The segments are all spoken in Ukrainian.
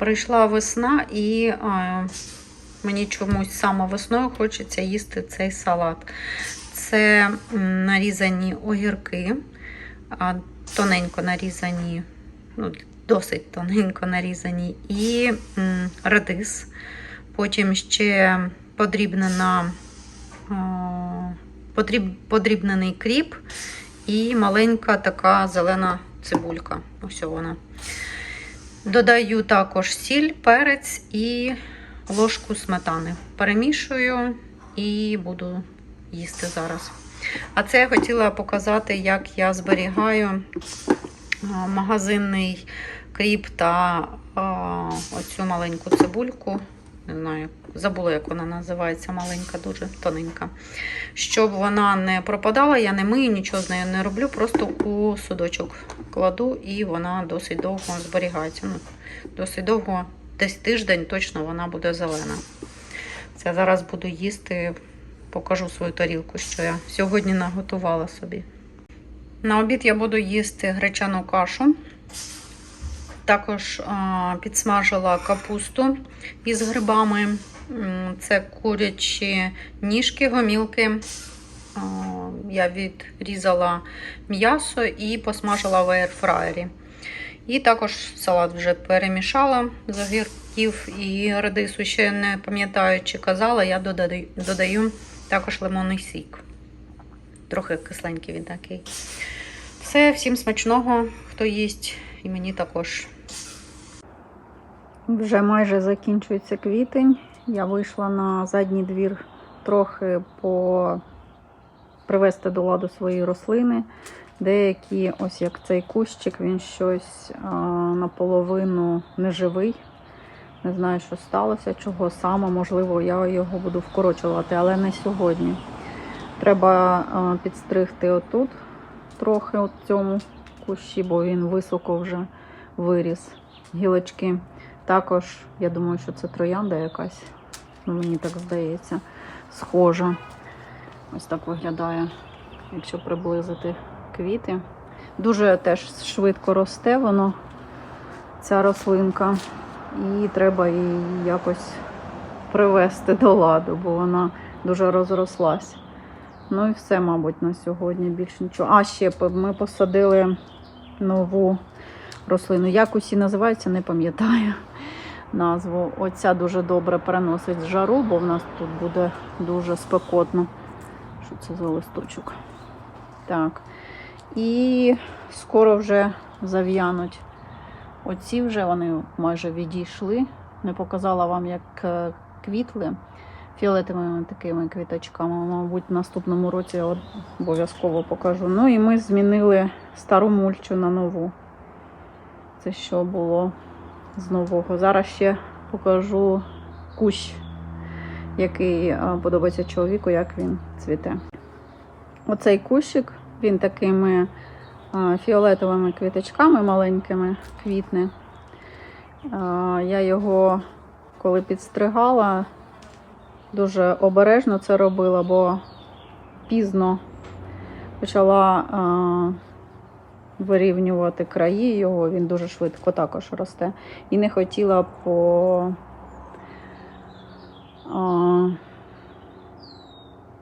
Прийшла весна і а, мені чомусь саме весною хочеться їсти цей салат. Це нарізані огірки, а, тоненько нарізані, ну, досить тоненько нарізані, і м, редис. Потім ще подрібнена, а, подріб, подрібнений кріп і маленька така зелена цибулька. Ось вона. Додаю також сіль, перець і ложку сметани. Перемішую і буду їсти зараз. А це я хотіла показати, як я зберігаю магазинний кріп та оцю маленьку цибульку. Не знаю, забула, як вона називається, маленька, дуже тоненька. Щоб вона не пропадала, я не мию, нічого з нею не роблю, просто у судочок кладу і вона досить довго зберігається. Ну, досить довго, десь тиждень точно вона буде зелена. Це зараз буду їсти, покажу свою тарілку, що я сьогодні наготувала собі. На обід я буду їсти гречану кашу. Також підсмажила капусту із грибами. Це курячі ніжки, гомілки. Я відрізала м'ясо і посмажила в аерфраєрі. І також салат вже перемішала з огірків і редису. Ще не пам'ятаю, чи казала, я додаю, додаю також лимонний сік. Трохи кисленький він такий. Все, всім смачного, хто їсть, і мені також. Вже майже закінчується квітень. Я вийшла на задній двір трохи по привести до ладу свої рослини. Деякі, ось як цей кущик, він щось а, наполовину неживий. Не знаю, що сталося, чого саме. Можливо, я його буду вкорочувати, але не сьогодні. Треба а, підстригти отут трохи от цьому кущі, бо він високо вже виріс. Гілочки. Також, я думаю, що це троянда якась. Ну, мені так здається, схожа. Ось так виглядає, якщо приблизити квіти. Дуже теж швидко росте воно, ця рослинка. І треба її якось привести до ладу, бо вона дуже розрослась. Ну і все, мабуть, на сьогодні більше нічого. А, ще ми посадили нову рослину. Як усі називаються, не пам'ятаю назву. Оця дуже добре переносить жару, бо в нас тут буде дуже спекотно. Що це за листочок? Так. І скоро вже зав'януть. Оці вже вони майже відійшли. Не показала вам, як е, квітли фіолетовими такими квіточками. Мабуть, в наступному році обов'язково покажу. Ну і ми змінили стару мульчу на нову. Це що було з нового. Зараз ще покажу кущ, який е, подобається чоловіку, як він цвіте. Оцей кущик, він такими е, фіолетовими квіточками маленькими квітне. Е, Я його, коли підстригала, дуже обережно це робила, бо пізно почала вирівнювати краї його, він дуже швидко також росте. І не хотіла по а,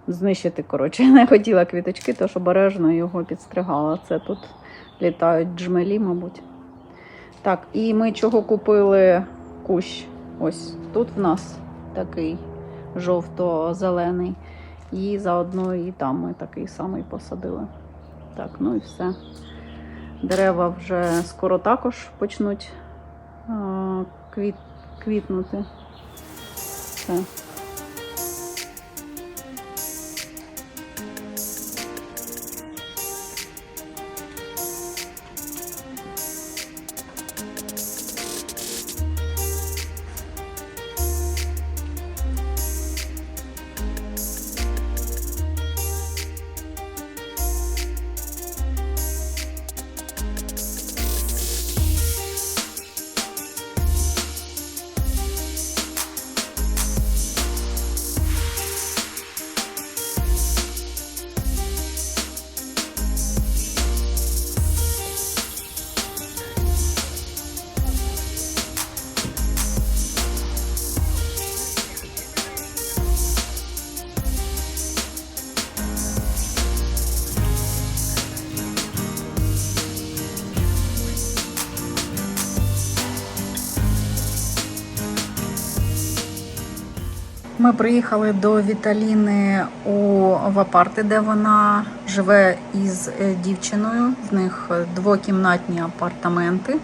знищити, коротше, не хотіла квіточки, тож обережно його підстригала. Це тут літають джмелі, мабуть. Так, і ми чого купили кущ? Ось тут в нас такий жовто-зелений. І заодно і там ми такий самий посадили. Так, ну і все. Дерева вже скоро також почнуть квіт, квітнути. Все. Ми приїхали до Віталіни у в апарти, де вона живе із е, дівчиною. З них двокімнатні апартаменти.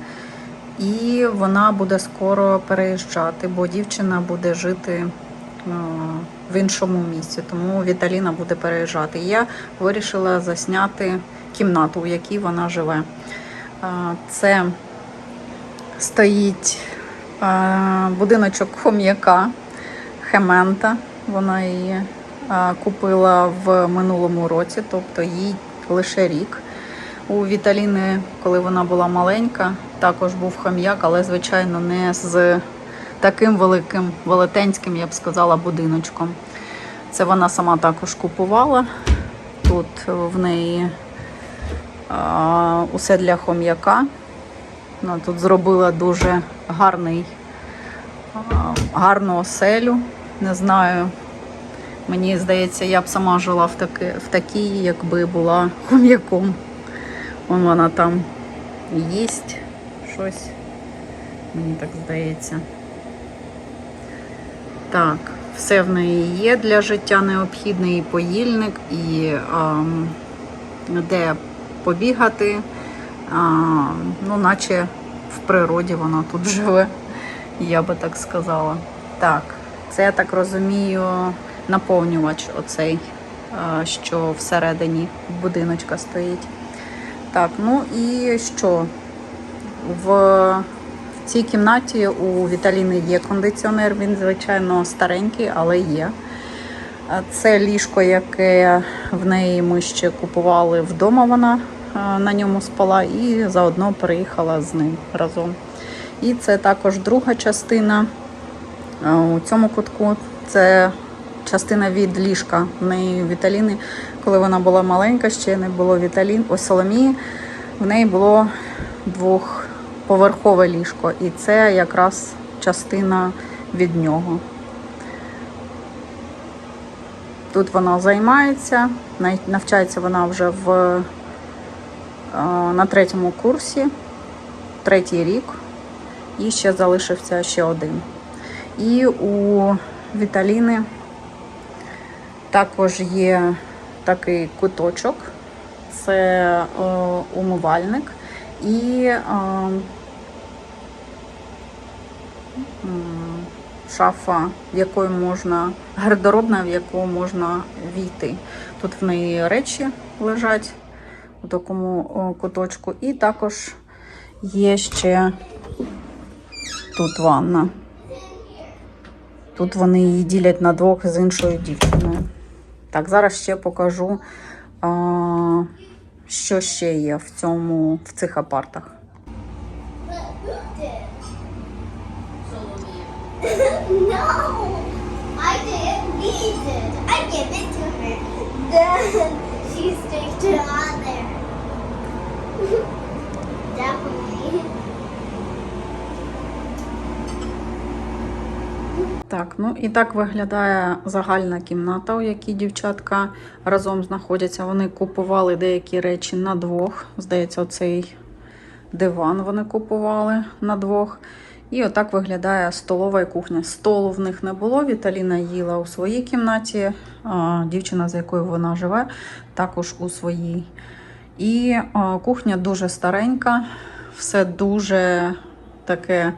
І вона буде скоро переїжджати, бо дівчина буде жити е, в іншому місці. Тому Віталіна буде переїжджати. Я вирішила засняти кімнату, в якій вона живе. Це стоїть будиночок хом'яка Хемента. Вона її купила в минулому році, тобто їй лише рік. У Віталіни, коли вона була маленька, також був хом'як, але, звичайно, не з таким великим, велетенським, я б сказала, будиночком. Це вона сама також купувала. Тут в неї а, усе для хом'яка. Тут зробила дуже гарний, а, гарну оселю. Не знаю. Мені здається, я б сама жила в, таки, в такій, якби була хом'яком. Вон вона там їсть щось. Мені так здається. Так, все в неї є для життя необхідне, і поїльник, і ам, де побігати. А, ну, наче в природі вона тут живе, я би так сказала. Так, це я так розумію, наповнювач оцей, що всередині будиночка стоїть. Так, ну і що? В цій кімнаті у Віталіни є кондиціонер, він, звичайно, старенький, але є. Це ліжко, яке в неї ми ще купували вдома. Вона на ньому спала і заодно переїхала з ним разом. І це також друга частина. У цьому кутку це частина від ліжка в неї Віталіни. Коли вона була маленька, ще не було Віталін. Ось Соломії. В неї було двохповерхове ліжко, і це якраз частина від нього. Тут вона займається, навчається вона вже в, е, на третьому курсі, третій рік, і ще залишився ще один. І у Віталіни також є такий куточок, це е, умивальник і е, шафа, в якої можна, гардеробна, в яку можна війти. Тут в неї речі лежать у такому куточку, і також є ще тут ванна. Тут вони її ділять на двох з іншою дівчиною. Так, зараз ще покажу, що ще є в цьому в цих апартах. no, I didn't need it. I gave it to her. Then she sticked it on Так, ну і так виглядає загальна кімната, у якій дівчатка разом знаходяться. Вони купували деякі речі на двох. Здається, оцей диван вони купували на двох. І отак виглядає столова і кухня. Столу в них не було. Віталіна їла у своїй кімнаті. а Дівчина, з якою вона живе, також у своїй. І кухня дуже старенька, все дуже таке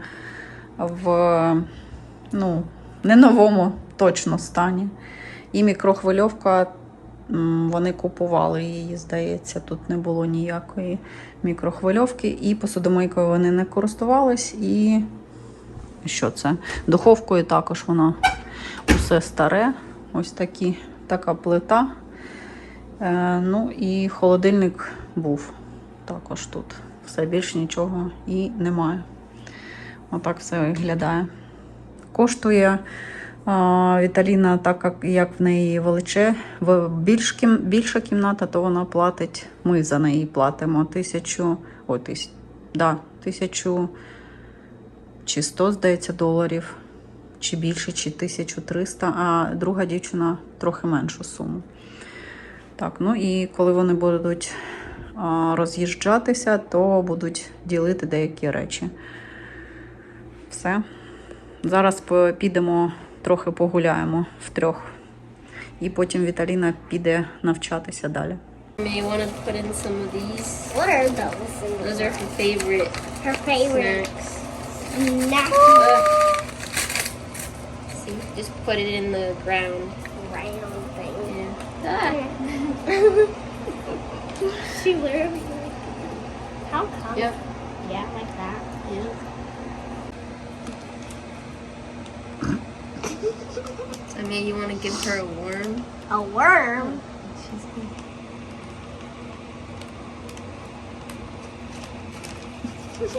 в ну, не новому точно стані. І мікрохвильовка вони купували її, здається, тут не було ніякої мікрохвильовки. І посудомийкою вони не користувались. І що це? Духовкою також вона усе старе. Ось такі, така плита. Е, ну і холодильник був також тут. Все більш нічого і немає. Отак все виглядає. Коштує Віталіна, так як, в неї величе, більш, більша кімната, то вона платить, ми за неї платимо тисячу, ой, тисяч, да, тисячу чи 100, здається, доларів, чи більше, чи 1300, а друга дівчина трохи меншу суму. Так, ну і коли вони будуть роз'їжджатися, то будуть ділити деякі речі. Все. Зараз по- підемо трохи погуляємо втрьох. І потім Віталіна піде навчатися далі. May want to put in some of these. What are those? Those are her favorite Her favorite snacks. snack See, just put it in the ground. round thing. Yeah. Ah. she literally like, how come? Yep. I mean, you want to give her a worm? A worm. She's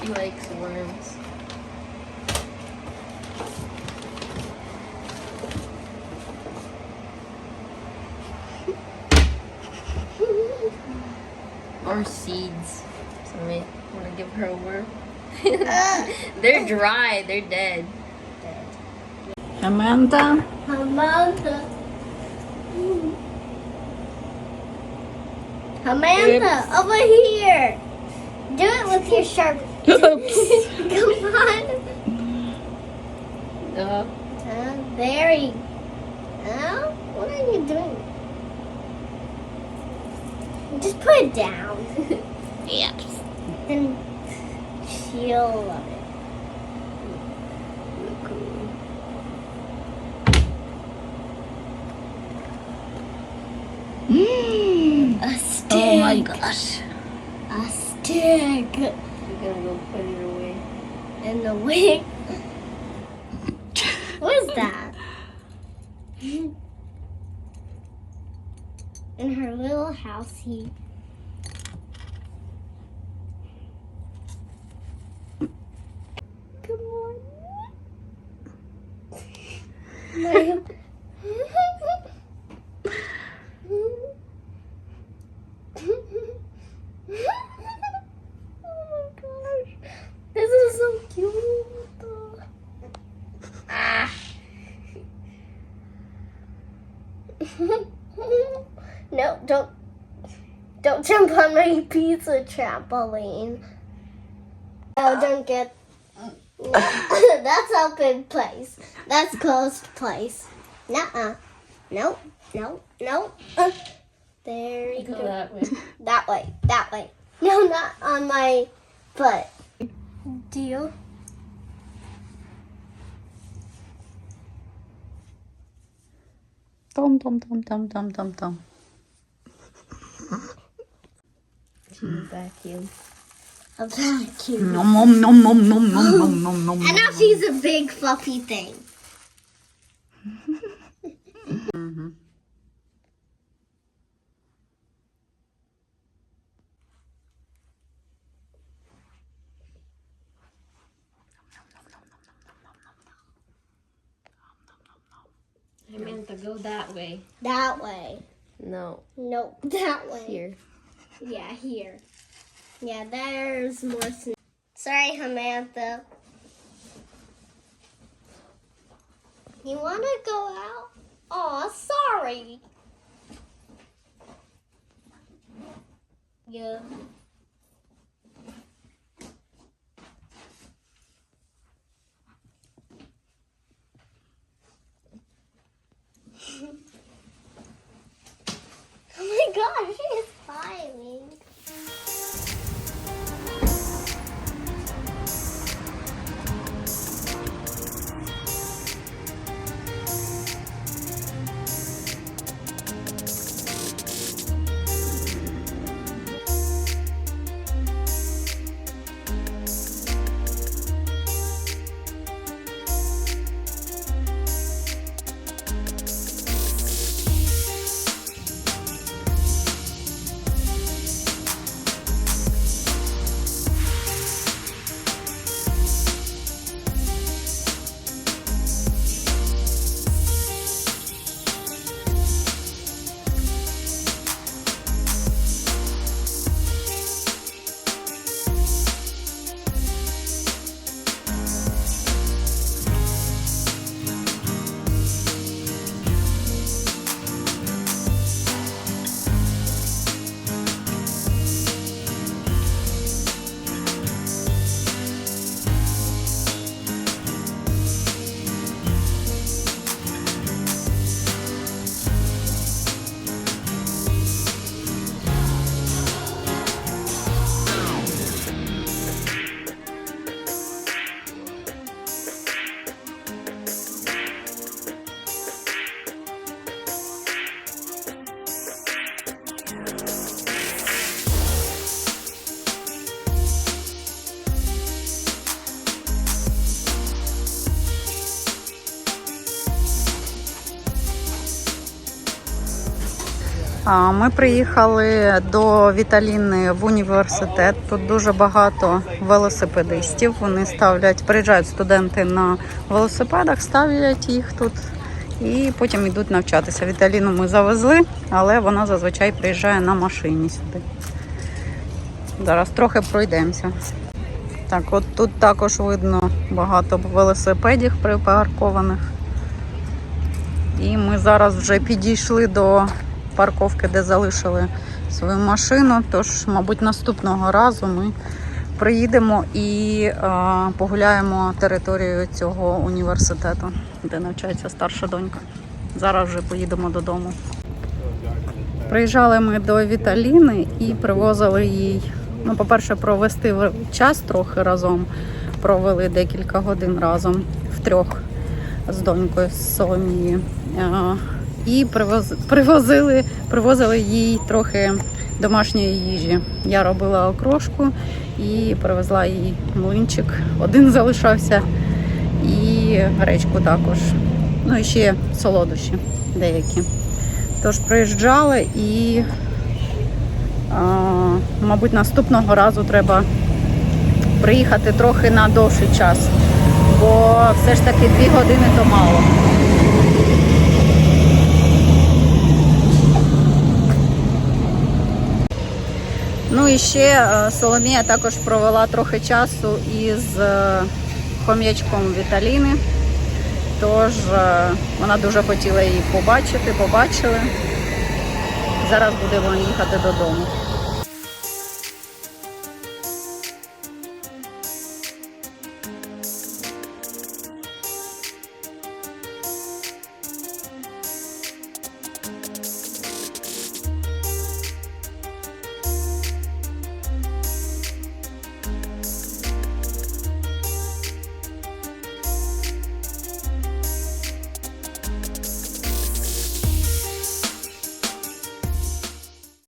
She likes worms. Or seeds. So Somebody want to give her a worm? They're dry. They're dead. Amanda. Amanda. Amanda, Oops. over here. Do it with your sharp. Come on. Uh, Very. there uh, What are you doing? Just put it down. yes. And she'll love it. Mm. A stick. Oh my gosh. A stick. We're gonna go put it away. In the wig. what is that? In her little house, he. Come on. My- oh my gosh. This is so cute. Ah. no, don't don't jump on my pizza trampoline. Oh, don't get. That's open place. That's closed place. Nuh-uh. Nope. Nope. Nope. Uh, there you go. go. That way. that way. That way. No, not on my foot. Deal. Dum dum dum dum dum dum dum. Vacuum. A vacuum. Nom, nom, nom, nom, nom, nom, nom, nom, nom. And now she's a big fluffy thing. Samantha, go that way. That way. No, Nope, that way. here. Yeah, here. Yeah, there's more sn- Sorry, Samantha. You want to go out? Aw, sorry. Yeah. Oh my gosh, she's smiling. Ми приїхали до Віталіни в університет. Тут дуже багато велосипедистів. Вони ставлять, приїжджають студенти на велосипедах, ставлять їх тут і потім йдуть навчатися. Віталіну ми завезли, але вона зазвичай приїжджає на машині сюди. Зараз трохи пройдемося. Так, от тут також видно багато велосипедів припаркованих. І ми зараз вже підійшли до парковки, де залишили свою машину. Тож, мабуть, наступного разу ми приїдемо і е, погуляємо територією цього університету, де навчається старша донька. Зараз вже поїдемо додому. Приїжджали ми до Віталіни і привозили їй. Ну, по-перше, провести час трохи разом. Провели декілька годин разом втрьох з донькою з Соломією. І привоз, привозили, привозили їй трохи домашньої їжі. Я робила окрошку і привезла їй млинчик. Один залишався, і гречку також. Ну і ще солодощі деякі. Тож приїжджали і, а, мабуть, наступного разу треба приїхати трохи на довший час, бо все ж таки дві години то мало. Ну і ще е, Соломія також провела трохи часу із е, хом'ячком Віталіни. Тож е, вона дуже хотіла її побачити, побачили. Зараз будемо їхати додому.